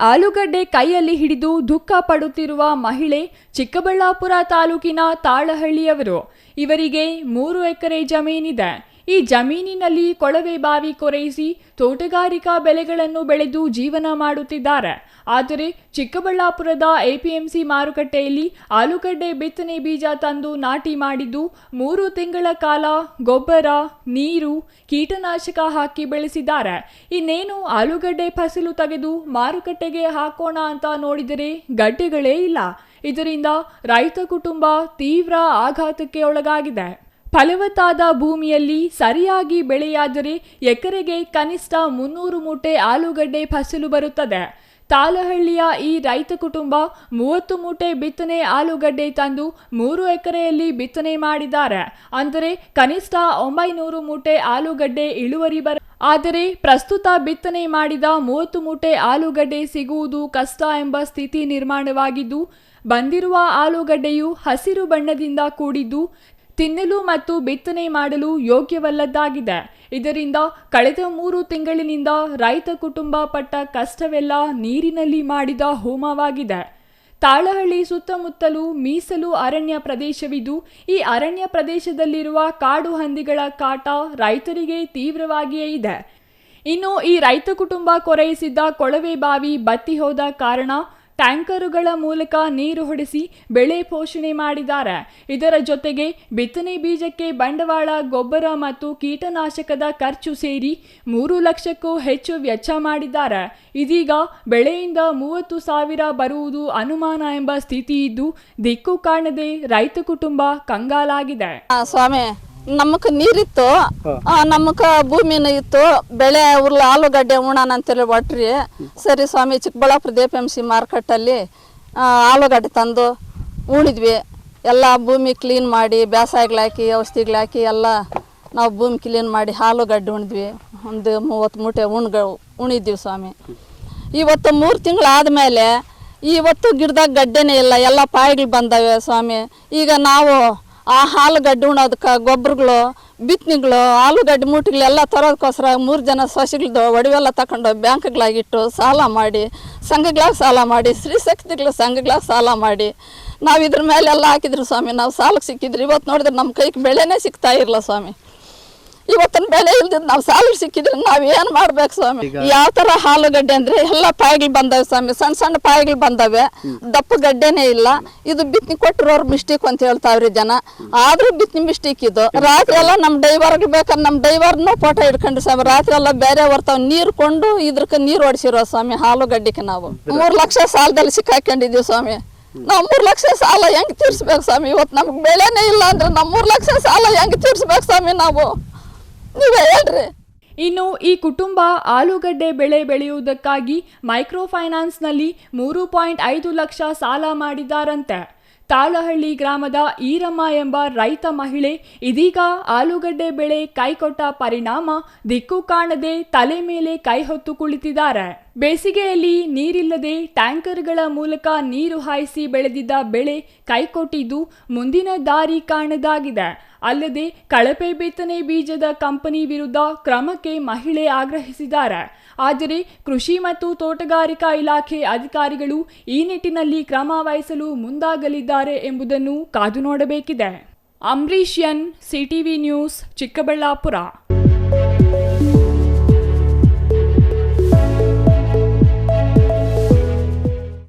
ಆಲೂಗಡ್ಡೆ ಕೈಯಲ್ಲಿ ಹಿಡಿದು ದುಃಖ ಪಡುತ್ತಿರುವ ಮಹಿಳೆ ಚಿಕ್ಕಬಳ್ಳಾಪುರ ತಾಲೂಕಿನ ತಾಳಹಳ್ಳಿಯವರು. ಇವರಿಗೆ ಮೂರು ಎಕರೆ ಜಮೀನಿದೆ. ಈ ಜಮೀನಿನಲ್ಲಿ ಕೊಳವೆ ಬಾವಿ ಕೊರೆಯಿಸಿ ತೋಟಗಾರಿಕಾ ಬೆಳೆಗಳನ್ನು ಬೆಳೆದು ಜೀವನ ಮಾಡುತ್ತಿದ್ದಾರೆ. ಆದರೆ ಚಿಕ್ಕಬಳ್ಳಾಪುರದ ಎಪಿಎಂಸಿ ಮಾರುಕಟ್ಟೆಯಲ್ಲಿ ಆಲೂಗಡ್ಡೆ ಬಿತ್ತನೆ ಬೀಜ ತಂದು ನಾಟಿ ಮಾಡಿದ್ದು ಮೂರು ತಿಂಗಳ ಕಾಲ ಗೊಬ್ಬರ, ನೀರು, ಕೀಟನಾಶಕ ಹಾಕಿ ಬೆಳೆಸಿದ್ದಾರೆ. ಇನ್ನೇನು ಆಲೂಗಡ್ಡೆ ಫಸಲು ತೆಗೆದು ಮಾರುಕಟ್ಟೆಗೆ ಹಾಕೋಣ ಅಂತ ನೋಡಿದರೆ ಗಡ್ಡೆಗಳೇ ಇಲ್ಲ. ಇದರಿಂದ ರೈತ ಕುಟುಂಬ ತೀವ್ರ ಆಘಾತಕ್ಕೆ ಒಳಗಾಗಿದೆ. ಫಲವತ್ತಾದ ಭೂಮಿಯಲ್ಲಿ ಸರಿಯಾಗಿ ಬೆಳೆಯಾದರೆ ಎಕರೆಗೆ ಕನಿಷ್ಠ ಮುನ್ನೂರು ಮೂಟೆ ಆಲೂಗಡ್ಡೆ ಫಸಲು ಬರುತ್ತದೆ. ತಾಲಹಳ್ಳಿಯ ಈ ರೈತ ಕುಟುಂಬ ಮೂವತ್ತು ಮೂಟೆ ಬಿತ್ತನೆ ಆಲೂಗಡ್ಡೆ ತಂದು ಮೂರು ಎಕರೆಯಲ್ಲಿ ಬಿತ್ತನೆ ಮಾಡಿದ್ದಾರೆ. ಅಂದರೆ ಕನಿಷ್ಠ ಒಂಬೈನೂರು ಮೂಟೆ ಆಲೂಗಡ್ಡೆ ಇಳುವರಿ ಬರ ಆದರೆ ಪ್ರಸ್ತುತ ಬಿತ್ತನೆ ಮಾಡಿದ ಮೂವತ್ತು ಮೂಟೆ ಆಲೂಗಡ್ಡೆ ಸಿಗುವುದು ಕಷ್ಟ ಎಂಬ ಸ್ಥಿತಿ ನಿರ್ಮಾಣವಾಗಿದ್ದು, ಬಂದಿರುವ ಆಲೂಗಡ್ಡೆಯು ಹಸಿರು ಬಣ್ಣದಿಂದ ಕೂಡಿದ್ದು ತಿನ್ನಲು ಮತ್ತು ಬಿತ್ತನೆ ಮಾಡಲು ಯೋಗ್ಯವಲ್ಲದ್ದಾಗಿದೆ. ಇದರಿಂದ ಕಳೆದ ಮೂರು ತಿಂಗಳಿನಿಂದ ರೈತ ಕುಟುಂಬ ಪಟ್ಟ ಕಷ್ಟವೆಲ್ಲ ನೀರಿನಲ್ಲಿ ಮಾಡಿದ ಹೋಮವಾಗಿದೆ. ತಾಳಹಳ್ಳಿ ಸುತ್ತಮುತ್ತಲು ಮೀಸಲು ಅರಣ್ಯ ಪ್ರದೇಶವಿದ್ದು, ಈ ಅರಣ್ಯ ಪ್ರದೇಶದಲ್ಲಿರುವ ಕಾಡು ಹಂದಿಗಳ ಕಾಟ ರೈತರಿಗೆ ತೀವ್ರವಾಗಿಯೇ ಇದೆ. ಇನ್ನು ಈ ರೈತ ಕುಟುಂಬ ಕೊರೆಯಿಸಿದ್ದ ಕೊಳವೆ ಬಾವಿ ಬತ್ತಿ ಹೋದ ಕಾರಣ ಟ್ಯಾಂಕರುಗಳ ಮೂಲಕ ನೀರು ಹೊಡೆಸಿ ಬೆಳೆ ಪೋಷಣೆ ಮಾಡಿದ್ದಾರೆ. ಇದರ ಜೊತೆಗೆ ಬಿತ್ತನೆ ಬೀಜಕ್ಕೆ ಬಂಡವಾಳ, ಗೊಬ್ಬರ ಮತ್ತು ಕೀಟನಾಶಕದ ಖರ್ಚು ಸೇರಿ ಮೂರು ಲಕ್ಷಕ್ಕೂ ಹೆಚ್ಚು ವೆಚ್ಚ ಮಾಡಿದ್ದಾರೆ. ಇದೀಗ ಬೆಳೆಯಿಂದ ಮೂವತ್ತು ಸಾವಿರ ಬರುವುದು ಅನುಮಾನ ಎಂಬ ಸ್ಥಿತಿ ಇದ್ದು ದಿಕ್ಕು ಕಾಣದೆ ರೈತ ಕುಟುಂಬ ಕಂಗಾಲಾಗಿದೆ. ಸ್ವಾಮಿ ನಮಕ್ ನೀರಿತ್ತು. ಆ, ನಮಕ ಭೂಮಿನೂ ಇತ್ತು. ಬೆಳೆ ಉರ್ಲ ಆಲೂಗಡ್ಡೆ ಉಣಾನ ಅಂತೇಳಿ ಒಟ್ರಿ ಸರಿ ಸ್ವಾಮಿ Chikkaballapur D P M C ಮಾರ್ಕೆಟಲ್ಲಿ ಆಲೂಗಡ್ಡೆ ತಂದು ಉಣಿದ್ವಿ. ಎಲ್ಲ ಭೂಮಿ ಕ್ಲೀನ್ ಮಾಡಿ ಬೇಸಾಯಗಳಾಕಿ ಔಷಧಿಗಳಾಕಿ ಔಷಧಿಗಳು ಎಲ್ಲ ನಾವು ಭೂಮಿ ಕ್ಲೀನ್ ಮಾಡಿ ಆಲೂಗಡ್ಡೆ ಉಣಿದ್ವಿ. ಒಂದು ಮೂವತ್ತು ಮೂಟೆ ಉಣ್ಗ ಉಣಿದ್ವಿ ಸ್ವಾಮಿ. ಇವತ್ತು ಮೂರು ತಿಂಗಳು ಆದಮೇಲೆ ಇವತ್ತು ಗಿಡದಾಗ ಗಡ್ಡೆನೇ ಇಲ್ಲ. ಎಲ್ಲ ಪಾಯಿಗಳು ಬಂದವೆ ಸ್ವಾಮಿ. ಈಗ ನಾವು ಆ ಹಾಲುಗಡ್ಡೆ ಉಣೋದಕ್ಕೆ ಗೊಬ್ಬರಗಳು ಬಿತ್ತನೆಗಳು ಆಲೂಗಡ್ಡೆ ಮೂಟಿಗಳೆಲ್ಲ ತರೋದಕ್ಕೋಸ್ಕರ ಮೂರು ಜನ ಸೊಸೆಗಳದ್ದು ಒಡವೆಲ್ಲ ತಗೊಂಡು ಬ್ಯಾಂಕ್ಗಳಾಗಿಟ್ಟು ಸಾಲ ಮಾಡಿ, ಸಂಘಗಳಾಗ ಸಾಲ ಮಾಡಿ ಶಕ್ತಿಗಳ ಸಂಘಗಳಾಗ ಸಾಲ ಮಾಡಿ. ನಾವು ಇದ್ರ ಮೇಲೆಲ್ಲ ಹಾಕಿದ್ರು ಸ್ವಾಮಿ, ನಾವು ಸಾಲಕ್ಕೆ ಸಿಕ್ಕಿದ್ರು. ಇವತ್ತು ನೋಡಿದ್ರೆ ನಮ್ಮ ಕೈಗೆ ಬೆಳೆನೇ ಸಿಗ್ತಾ ಇರಲ್ಲ ಸ್ವಾಮಿ. ಇವತ್ತಿನ ಬೆಳೆ ಇಲ್ದಿದ್ ನಾವು ಸಾಲ ಸಿಕ್ಕಿದ್ರೆ ನಾವ್ ಏನ್ ಮಾಡ್ಬೇಕು ಸ್ವಾಮಿ? ಯಾವ ತರ ಹಾಲುಗಡ್ಡೆ ಅಂದ್ರೆ ಎಲ್ಲ ಪಾಯಿಗಳು ಬಂದವೆ ಸ್ವಾಮಿ. ಸಣ್ಣ ಸಣ್ಣ ಪಾಯಿಗಳು ಬಂದವೆ. ದಪ್ಪ ಗಡ್ಡೆನೇ ಇಲ್ಲ. ಇದು ಬಿತ್ನಿ ಕೊಟ್ಟಿರೋರ್ ಮಿಸ್ಟೇಕ್ ಅಂತ ಹೇಳ್ತಾವ್ರಿ ಜನ. ಆದ್ರೂ ಬಿತ್ನಿ ಮಿಸ್ಟೇಕ್ ಇದು. ರಾತ್ರಿ ಎಲ್ಲ ನಮ್ ಡೈವರ್ಗೆ ಬೇಕಾದ್ರೆ ನಮ್ಮ ಡೈವರ್ನು ಫೋಟೋ ಹಿಡ್ಕೊಂಡ್ರಿ ಸ್ವಾಮಿ. ರಾತ್ರಿ ಎಲ್ಲ ಬೇರೆ ಬರ್ತಾವ ನೀರು ಕೊಂಡು ಇದ್ರಕ್ಕೆ ನೀರ್ ಹೊಡಿಸಿರೋ ಸ್ವಾಮಿ ಹಾಲುಗಡ್ಡೆಗೆ ನಾವು. ಮೂರ್ ಲಕ್ಷ ಸಾಲದಲ್ಲಿ ಸಿಕ್ಕಾಕೊಂಡಿದೀವಿ ಸ್ವಾಮಿ. ನಾವು ಮೂರ್ ಲಕ್ಷ ಸಾಲ ಹೆಂಗ್ ತೀರ್ಸ್ಬೇಕು ಸ್ವಾಮಿ? ಇವತ್ತು ನಮ್ಗೆ ಬೆಳೆನೇ ಇಲ್ಲ ಅಂದ್ರೆ ನಮ್ಮ ಮೂರ್ ಲಕ್ಷ ಸಾಲ ಹೆಂಗ್ ತೀರ್ಸ್ಬೇಕು ಸ್ವಾಮಿ ನಾವು? ಇನ್ನು ಈ ಕುಟುಂಬ ಆಲೂಗಡ್ಡೆ ಬೆಳೆ ಬೆಳೆಯುವುದಕ್ಕಾಗಿ ಮೈಕ್ರೋ ಫೈನಾನ್ಸ್ನಲ್ಲಿ ಮೂರು ಪಾಯಿಂಟ್ ಐದು ಲಕ್ಷ ಸಾಲ ಮಾಡಿದ್ದಾರಂತೆ. ತಾಳಹಳ್ಳಿ ಗ್ರಾಮದ ಈರಮ್ಮ ಎಂಬ ರೈತ ಮಹಿಳೆ ಇದೀಗ ಆಲೂಗಡ್ಡೆ ಬೆಳೆ ಕೈಕೊಟ್ಟ ಪರಿಣಾಮ ದಿಕ್ಕು ಕಾಣದೆ ತಲೆ ಮೇಲೆ ಕೈ ಹೊತ್ತು ಕುಳಿತಿದ್ದಾರೆ. ಬೇಸಿಗೆಯಲ್ಲಿ ನೀರಿಲ್ಲದೆ ಟ್ಯಾಂಕರ್ಗಳ ಮೂಲಕ ನೀರು ಹಾಯಿಸಿ ಬೆಳೆದಿದ್ದ ಬೆಳೆ ಕೈಕೊಟ್ಟಿದ್ದು ಮುಂದಿನ ದಾರಿ ಕಾಣದಾಗಿದೆ. ಅಲ್ಲದೆ ಕಳಪೆ ಬಿತ್ತನೆ ಬೀಜದ ಕಂಪನಿ ವಿರುದ್ಧ ಕ್ರಮಕ್ಕೆ ಮಹಿಳೆ ಆಗ್ರಹಿಸಿದ್ದಾರೆ. ಆದರೆ ಕೃಷಿ ಮತ್ತು ತೋಟಗಾರಿಕಾ ಇಲಾಖೆ ಅಧಿಕಾರಿಗಳು ಈ ನಿಟ್ಟಿನಲ್ಲಿ ಕ್ರಮ ವಹಿಸಲು ಮುಂದಾಗಲಿದ್ದಾರೆ ಎಂಬುದನ್ನು ಕಾದು ನೋಡಬೇಕಿದೆ. Ambareesh N, CTV news, Chikkaballapur.